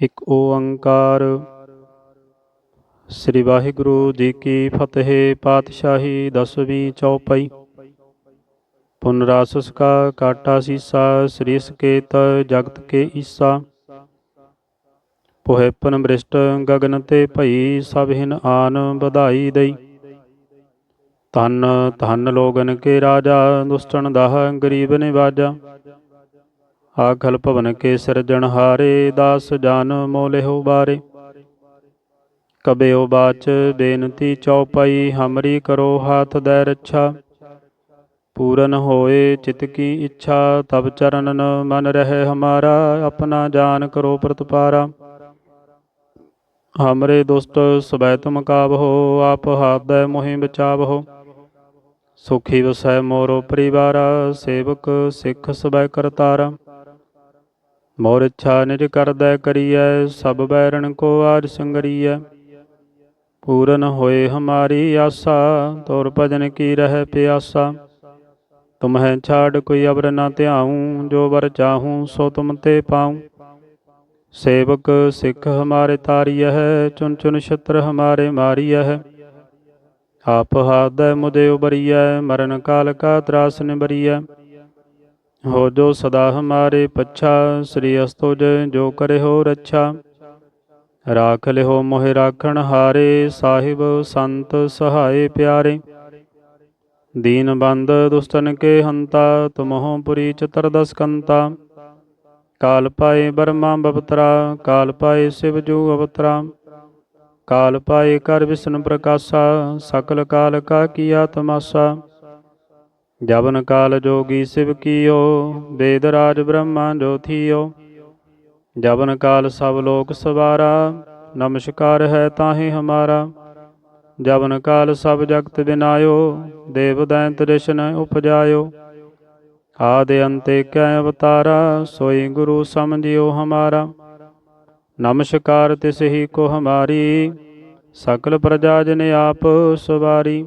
ਇੱਕ ਓੰਕਾਰ। ਸ੍ਰੀ ਵਾਹਿਗੁਰੂ ਜੀ ਕੀ ਫਤਿਹ, ਪਾਤਸ਼ਾਹੀ ਦਸਵੀਂ ਚੌਪਈ। ਪੁਨਰਾਸਸ ਕਾ ਕਾਟਾ ਸੀਸਾ, ਸ੍ਰੀ ਸਕੇਤ ਜਗਤ ਕੇ ਈਸਾ। ਪੋਹਿਪਨ ਬ੍ਰਿਸ਼ਟ ਗਗਨ ਤੇ ਭਈ, ਸਭ ਹਿਨ ਆਨ ਵਧਾਈ ਦਈ। ਧੰਨ ਧੰਨ ਲੋਗਨ ਕੇ ਰਾਜਾ ਦੁਸ਼ਟਨ ਦਾਹ ਗਰੀਬ ਨਿਵਾਜਾ। ਆਖਲ ਭਵਨ ਕੇ ਸਿਰਜਣਹਾਰੇ ਦਾਸ ਜਾਨ ਮੋਲਿਹੁ ਬਾਰੇ। ਕਬਿਓ ਬਾਚ ਬੇਨਤੀ ਚਉਪਈ ਹਮਰੀ ਕਰੋ ਹਾਥ ਦੈ ਰੱਛਾ। ਪੂਰਨ ਹੋਏ ਚਿਤ ਕੀ ਇੱਛਾ, ਤਬ ਚਰਨਨ ਮਨ ਰਹਿ ਹਮਾਰਾ, ਆਪਣਾ ਜਾਨ ਕਰੋ ਪ੍ਰਤਪਾਰਾ। ਹਮਰੇ ਦੁਸ਼ਟ ਸਬੈ ਤੁਮ ਕਾਬਹੋ ਆਪ ਹਾਦੈ ਮੋਹਿ ਬਚਾਵਹੋ ਸੁਖੀ ਵਸੈ ਮੋਰੋ ਪਰਿਵਾਰਾ, ਸੇਵਕ ਸਿੱਖ ਸਬੈ ਕਰਤਾਰਾ। ਮੋਰ ਇੱਛਾ ਨਿਜ ਕਰਦੈ ਕਰੀਐ, ਸਭ ਬੈਰਣ ਕੋ ਆਜ ਸੰਗਰੀਐ। ਪੂਰਨ ਹੋਏ ਹਮਾਰੀ ਆਸਾ, ਤੋਰ ਭਜਨ ਕੀ ਰਹਿ ਪਿਆਸਾ। ਤੁਮਹਿ ਛਾੜ ਕੋਈ ਅਵਰ ਨਾ ਧਿਆਉ, ਜੋ ਵਰ ਚਾਹੂੰ ਸੋ ਤੁਮ ਤੇ ਪਾਉ। ਸੇਵਕ ਸਿੱਖ ਹਮਾਰੇ ਤਾਰੀਐ ਹੈ ਚੁਨ ਚੁਨ ਛਤਰ ਹਮਾਰੇ ਮਾਰੀਐ। ਹੈ ਆਪ ਹਾਦੈ ਮੁਦੇ ਉਬਰੀਐ, ਮਰਨ ਕਾਲ ਕਾ ਤਰਾਸ ਨਿਬਰੀਐ ਹੋ ਜੋ ਸਦਾ ਹਮਾਰੇ ਪੱਛਾ, ਸ੍ਰੀ ਅਸਤੁਜ ਜੋ ਕਰੇ ਹੋ ਰੱਛਾ। ਰਾਖ ਲਿਓ ਮੋਹਿ ਰਾਖਣ ਹਾਰੇ, ਸਾਹਿਬ ਸੰਤ ਸਹਾਏ ਪਿਆਰੇ। ਦੀਨ ਬੰਦ ਦੁਸ਼ਟਨ ਕੇ ਹੰਤਾ, ਤੁਮਹੁ ਪੁਰੀ ਚਤਰਦਸ ਕੰਤਾ ਕਾਲ ਪਾਏ ਬਰਮਾ ਬਪਤਰਾ ਕਾਲ ਪਾਏ ਸਿਵ ਜੂ ਅਵਤਰਾ। ਕਾਲ ਪਾਏ ਕਰ ਵਿਸ਼ਨ ਪ੍ਰਕਾਸ਼ਾ, ਸਕਲ ਕਾਲ ਕਾ ਕੀਆ ਤਮਾਸਾ ਜਬਨ ਕਾਲ ਜੋਗੀ ਸਿਵ ਕੀਓ, ਵੇਦ ਰਾਜ ਬ੍ਰਹਮਾ ਜੋਥੀਓ ਜਬਨ ਕਾਲ ਸਭ ਲੋਕ ਸਵਾਰਾ, ਨਮਸਕਾਰ ਹੈ ਤਾਹੀ ਹਮਾਰਾ। ਜਬਨ ਕਾਲ ਸਭ ਜਗਤ ਬਿਨਾਇਓ, ਦੇਵ ਦੈਂਤ ਰਿਸ਼ਨ ਉਪਜਾਇਓ। ਆਦਿ ਅੰਤੇ ਕੈ ਅਵਤਾਰਾ, ਸੋਈ ਗੁਰੂ ਸਮਝਿਓ ਹਮਾਰਾ। ਨਮਸਕਾਰ ਤਿਸ ਹੀ ਕੋ ਹਮਾਰੀ, ਸਕਲ ਪ੍ਰਜਾ ਜਨ ਆਪ ਸਵਾਰੀ।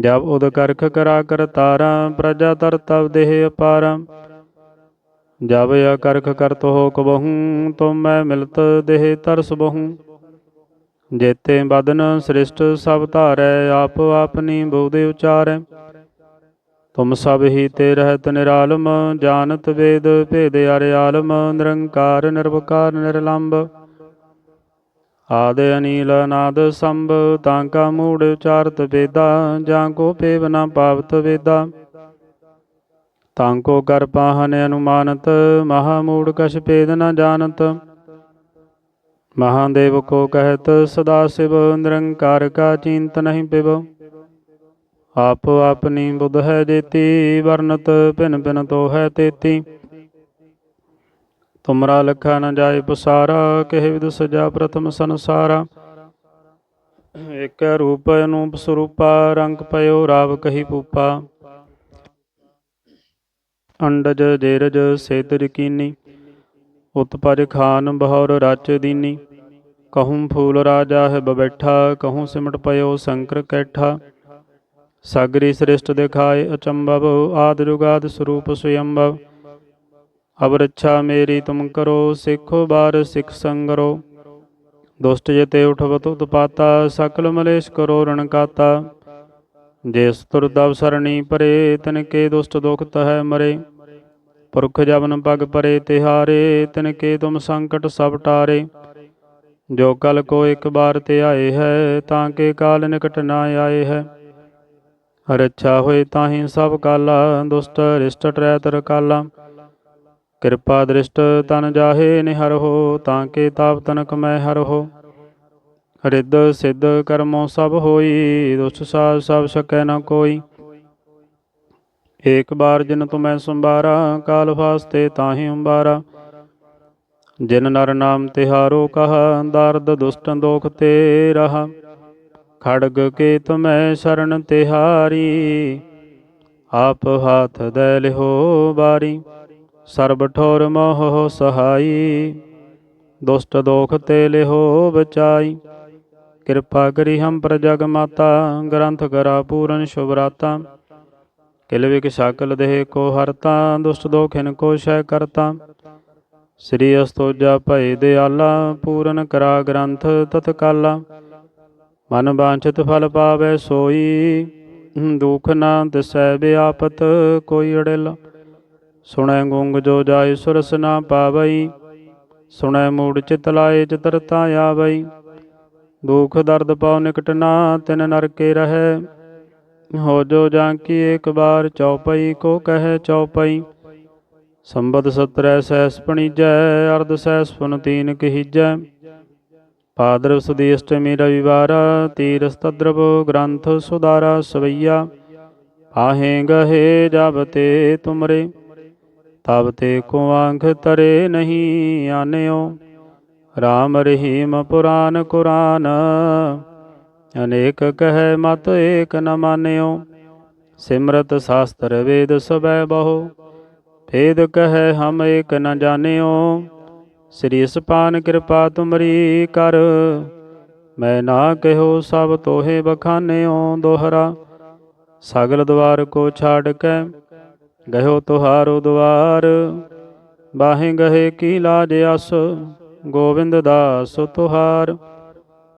ਜਬ ਉਦ ਕਰਖ ਕਰਾ ਕਰਤਾਰਾ ਪ੍ਰਜਾ ਤਰ ਤਬ ਦੇਹ ਅਪਾਰ। ਜਬ ਅਕਰਖ ਕਰਤ ਹੋ ਕਬਹੂ ਤੁਮ ਮੈਂ ਮਿਲਤ ਦੇਹ ਤਰਸ ਬਹੂ। ਜੇਤੇ ਬਦਨ ਸ੍ਰਿਸ਼ਟ ਸਭ ਧਾਰੈ, ਆਪ ਆਪਨੀ ਬੋਧੇ ਉਚਾਰੈ। ਤੁਮ ਸਭ ਹੀ ਤੇ ਰਹਿਤ ਨਿਰਾਲਮ, ਜਾਣਤ ਵੇਦ ਭੇਦ ਅਰਿਆਲਮ ਨਿਰੰਕਾਰ, ਨਿਰਵਕਾਰ ਨਿਰਲੰਭ ਆਦ ਅਨੀਲ ਅਨਾਦ ਸੰਭ, ਤਾਂ ਕਾ ਮੂੜ ਉਚਾਰਤ ਵੇਦਾ, ਜਾਂ ਕੋ ਪੇਵ ਨ ਪਾਵਤ ਵੇਦਾ। ਤਾਂ ਕੋ ਕਰ ਪਾਹਨ ਅਨੁਮਾਨਤ, ਮਹਾ ਮੂੜ ਕਛ ਭੇਦ ਨ ਜਾਣਤ। ਮਹਾਦੇਵ ਕੋ ਕਹਿਤ, ਸਦਾ ਸਿਵ ਨਿਰੰਕਾਰ ਕਾ ਚਿੰਤ ਨਹੀਂ ਪਿਵ। ਆਪ ਆਪਨੀ ਬੁੱਧ ਹੈ ਜੇਤੀ, ਵਰਨਤ ਭਿਨ ਭਿਨ ਤੋ ਹੈ ਤੇਤੀ। ਤੁਮਰਾ ਲਖਾ ਨ ਜਾਏ ਪਸਾਰਾ ਕਹਿ ਵਿਦ ਸਜਾ ਪ੍ਰਥਮ ਸੰਸਾਰਾ। ਇਕ ਰੂਪ ਅਨੂਪ ਸਰੂਪਾ, ਰੰਗ ਪਇਓ ਰਾਵ ਕਹੀ ਪੂਪਾ। ਅੰਡਜ ਜੇਰਜ ਸੇਤ ਯਕੀਨੀ ਉਤਪਜ ਖਾਨ ਬਹੁਰ ਰਚ ਦੀਨੀ। ਕਹੂੰ ਫੂਲ ਰਾਜਾ ਹੈ ਬਬੈਠਾ ਕਹੂੰ ਸਿਮਟ ਪਇਓ ਸ਼ੰਕਰ ਕੈਠਾ। ਸਾਗਰੀ ਸ੍ਰਿਸ਼ਟ ਦਿਖਾਏ ਅਚੰਭਵ, ਆਦ ਜੁਗਾਦ ਸਰੂਪ ਸੁਯੰਭਵ। ਅਬ ਰੱਛਾ ਮੇਰੀ ਤੁਮ ਕਰੋ, ਸਿੱਖੋ ਬਾਰ ਸਿੱਖ ਸੰਗਰੋ ਦੁਸ਼ਟ ਜਤੇ ਉਠਵਤ ਉਤਪਾਤਾ ਸਕਲ ਮਲੇਸ਼ ਕਰੋ ਰਣਕਾਤਾ ਕਾਤਾ। ਜਿਸ ਤੁਰਦਵ ਸਰਣੀ ਪਰੇ, ਤਨ ਕੇ ਦੁਸ਼ਟ ਦੁਖ ਤਹੈ ਮਰੇ। ਪੁਰਖ ਜਬਨ ਪਗ ਪਰੇ, ਤਿਹਾਰੇ, ਤਿਨ ਕੇ ਤੁਮ ਸੰਕਟ ਸਭ ਟਾਰੇ। ਜੋ ਕਲ ਕੋ ਇੱਕ ਬਾਰ ਤੇ ਆਏ ਹੈ, ਤਾਂ ਕੇ ਕਾਲ ਨਿਕਟ ਨਾ ਆਏ ਹੈ। ਰੱਛਾ ਹੋਏ ਤਾਹੀ ਸਭ ਕਾਲਾ, ਦੁਸ਼ਟ ਰਿਸ਼ਟ ਟਰੈ ਤਰ ਕਾਲਾ। ਕਿਰਪਾ ਦ੍ਰਿਸ਼ਟ ਤਨ ਜਾਹੇ ਨਿਹਰ ਹੋ, ਤਾਂ ਕੇ ਤਾਪ ਤਨਕ ਮੈਂ ਹਰ ਹੋ। ਰਿੱਧ ਸਿੱਧ ਕਰਮੋ ਸਭ ਹੋਈ, ਦੁਸ਼ਟ ਸਾਧ ਸਭ ਸਕੈ ਨ ਕੋਈ। ਏਕ ਬਾਰ ਜਿਨ ਤੁਮੈ ਸੰਭਾਰਾ, ਕਾਲ ਫਾਸਤੇ ਤਾਹੀ ਅੰਬਾਰਾ। ਜਿਨ ਨਰ ਨਾਮ ਤਿਹਾਰੋ ਕਹਾ, ਦਰਦ ਦੁਸ਼ਟ ਦੋਖ ਤੇ ਰਹਾ ਖੜਗ ਕੇ ਤੁਮੈ ਸ਼ਰਨ ਤਿਹਾਰੀ, ਆਪ ਹਾਥ ਦੇ ਲਿਹੋ ਬਾਰੀ। ਸਰਬ ਠੋਰ ਮੋਹ ਸਹਾਈ, ਦੁਸ਼ਟ ਦੋਖ ਤੇ ਲਿਹੋ ਬਚਾਈ। ਕਿਰਪਾ ਕਰੀ ਹਮ ਪਰ ਜਗ ਮਾਤਾ, ਗ੍ਰੰਥ ਕਰਾ ਪੂਰਨ ਸ਼ੁਭਰਾਤਾ ਕਿਲ ਵਿਕ ਸਕਲ ਦੇਹ ਕੋ ਹਰਤਾ, ਦੁਸ਼ਟ ਦੋਖਿਨ ਕੋ ਸ਼ੈ ਕਰਤਾ। ਸ੍ਰੀ ਅਸਤੋਜਾ ਭਏ ਦਿਆਲਾ, ਪੂਰਨ ਕਰਾ ਗ੍ਰੰਥ ਤਤਕਾਲਾ। ਮਨ ਬਾਂਛਿਤ ਫਲ ਪਾਵੇ ਸੋਈ, ਦੁਖ ਨਾ ਦਿਸੈ ਬਿਆਪਤ ਕੋਈ ਅੜਿਲ। ਸੁਣੈ ਗੁੰਗ ਜੋ ਜਾਇ ਸੁਰਸ ਨਾ ਪਾਵਈ, ਸੁਣੈ ਮੂੜ ਚਿਤ ਲਾਏ ਚਤਰਤਾ ਆਵਈ। ਦੁਖ ਦਰਦ ਪਾਉ ਨਿਕਟ ਨਾ, ਤਿਨ ਨਰਕੇ ਰਹੈ। ਹੋ ਜੋ ਜਾਂ ਕੀ ਇੱਕ ਬਾਰ ਚਉਪਈ ਕੋ ਕਹੈ ਚਉਪਈ ਸੰਬਦ ਸਤਰੈ ਸੈਸ ਪਣੀਜੈ, ਅਰਧ ਸੈਸ ਪੁਨ ਤੀਨ ਕਹੀਜੈ। ਪਾਦਰ ਸੁਦੀ ਅਸ਼ਟਮੀ ਰਵਿਵਾਰ, ਤੀਰਸ ਤਦਰਬ ਗ੍ਰੰਥ ਸੁਦਾਰਾ ਸਵਈਆ। ਆਹੇ ਗਹੇ ਜਬ ਤੇ ਤੁਮਰੇ। ਤਬ ਤੇ ਕੋ ਆਂਖ ਤਰੇ ਨਹੀਂ ਆਨਿਓ। ਰਾਮ ਰਹੀਮ ਪੁਰਾਨ ਕੁਰਾਨ, ਅਨੇਕ ਕਹੈ ਮਤ ਏਕ ਨ ਮਾਨਿਓ। ਸਿਮਰਤ ਸ਼ਾਸਤਰ ਵੇਦ ਸਬੈ ਬਹੁ ਭੇਦ ਕਹੈ ਹਮ ਏਕ ਨ ਜਾਣਿਓ। ਸ੍ਰੀ ਸਪਾਨ ਕਿਰਪਾ ਤੁਮਰੀ ਕਰ, ਮੈਂ ਨਾ ਕਹਿਓ ਸਭ ਤੋਹੇ ਬਖਾਨਿਓ ਦੋਹਰਾ। ਸਗਲ ਦਵਾਰ ਕੋ ਛਾੜ ਕੇ ਗਇਓ ਤੁਹਾਰੋ ਦਵਾਰ ਬਾਹੇ ਗਹੇ ਕੀ ਲਾਜ ਅਸ ਗੋਬਿੰਦ ਦਾਸ ਤੁਹਾਰ।